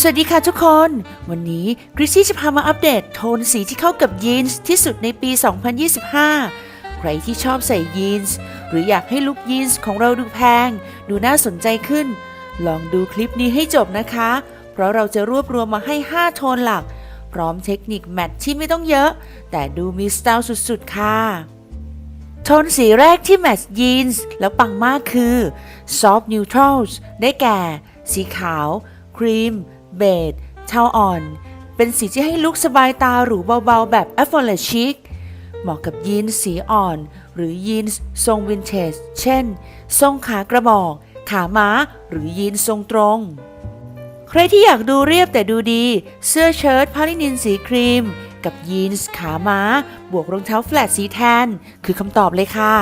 สวัสดีค่ะทุกคน วันนี้กริซี่จะพามาอัปเดตโทนสีที่เข้ากับยีนส์ที่สุดในปี 2025 ใครที่ชอบใส่ยีนส์หรืออยากให้ลุคยีนส์ของเราดูแพง ดูน่าสนใจขึ้น ลองดูคลิปนี้ให้จบนะคะ เพราะเราจะรวบรวมมาให้ 5 โทนหลัก พร้อมเทคนิคแมทที่ไม่ต้องเยอะ แต่ดูมีสไตล์สุดๆ ค่ะ โทนสีแรกที่แมทยีนส์แล้วปังมากคือ Soft Neutrals ได้แก่ สีขาว ครีม เบจเทาอ่อน เป็นสีที่ให้ลุกสบายตาหรูเบาๆ แบบ a f f o r e chic เหมาะกับยีนสีอ่อน หรือยีนทรงวินเทจ เช่น ทรงขากระบอก ขาม้า หรือยีนทรงตรง ใครที่อยากดูเรียบแต่ดูดี เสื้อเชิ้ตพาลินินสีครีม กับยีนส์ขาม้า บวกรองเท้าแฟลตสีแทน คือคำตอบเลยค่ะ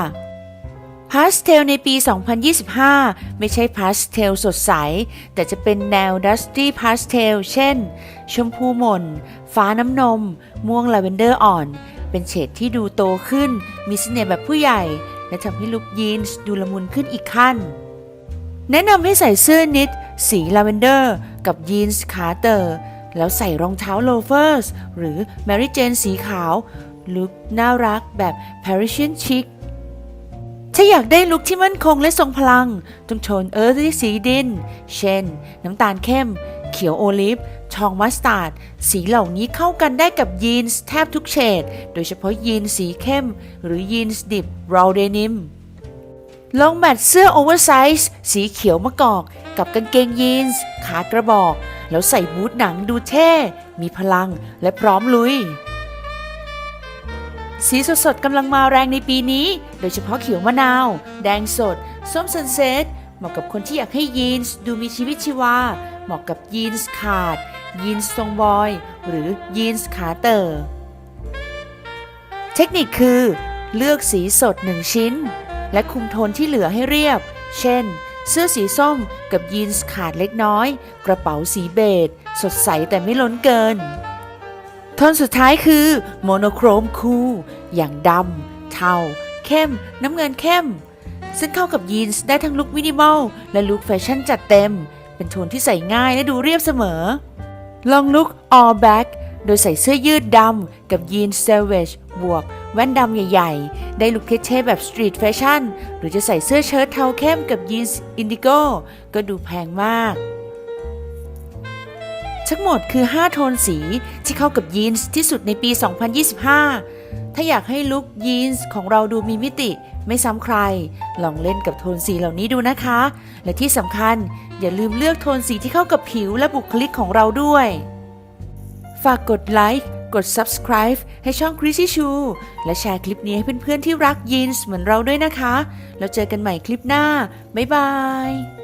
พาสเทลในปี 2025 ไม่ใช่พาสเทลสดใส แต่จะเป็นแนวดัสตี้พาสเทลเช่น ชมพูหม่น ฟ้าน้ำนม ม่วงลาเวนเดอร์อ่อน เป็นเฉดที่ดูโตขึ้น มีเสน่ห์แบบผู้ใหญ่ และทำให้ลุคยีนส์ดูละมุนขึ้นอีกขั้น แนะนำให้ใส่เสื้อนิด สีลาเวนเดอร์ กับยีนส์ขาเตอร์ แล้วใส่รองเท้าโลเฟอร์สหรือ Mary Jane สีขาวลุคน่ารักแบบ Parisian chic ถ้าอยากได้ลุคที่มั่นคงและทรงพลังต้องโทนเอิร์ธด้วยสีดิน เช่น น้ำตาลเข้ม เขียวโอลิฟ ทองมัสตาร์ด สีเหล่านี้เข้ากันได้กับยีนส์แทบทุกเฉด โดยเฉพาะยีนส์สีเข้ม หรือยีนส์ดิบราวเดนิม ลองแมทเสื้อโอเวอร์ไซส์สีเขียวมะกอก กับกางเกงยีนส์ขากระบอก แล้วใส่บูทหนังดูเท่ มีพลังและพร้อมลุย สีสดๆกำลังมาแรงในปีนี้ โดยเฉพาะเขียวมะนาว แดงสด ส้มซันเซ็ตเหมาะกับคนที่อยากให้ยีนส์ดูมีชีวิตชีวา เหมาะกับยีนส์ขาด ยีนส์ทรงบอย หรือยีนส์ขาเตอร์เทคนิคคือ เลือกสีสดหนึ่งชิ้น และคุมโทนที่เหลือให้เรียบ เช่น เสื้อสีส้มกับยีนส์ขาดเล็กน้อย กระเป๋าสีเบจสดใสแต่ไม่ล้นเกิน นสุดท้ายคือโมโนโครมคูลอย่างดำเทา เข้ม น้ำเงินเข้ม ซึ่งเข้ากับยีนส์ได้ทั้งลุคมินิมอล และลุคแฟชั่นจัดเต็ม เป็นโทนที่ใส่ง่ายและดูเรียบเสมอ ลองลุค all black โดยใส่เสื้อยืดดำกับยีนส์ savage บวก แว่นดำใหญ่ ๆ ได้ลุคเท่ๆแบบสตรีทแฟชั่น หรือจะใส่เสื้อเชิ้ตเทาเข้มกับยีนส์อินดิโก้ก็ดูแพงมาก ทั้งหมดคือ 5 โทนสีที่เข้ากับยีนส์ที่สุดในปี 2025 ถ้าอยากให้ลุคยีนส์ของเราดูมีมิติ ไม่ซ้ำใคร ลองเล่นกับโทนสีเหล่านี้ดูนะคะ และที่สำคัญอย่าลืมเลือกโทนสีที่เข้ากับผิวและบุคลิกของเราด้วย ฝากกดไลค์กด subscribe ให้ช่อง Chrissy Chu และแชร์คลิปนี้ให้เพื่อนๆที่รักยีนส์เหมือนเราด้วยนะคะ แล้วเจอกันใหม่คลิปหน้า บ๊ายบาย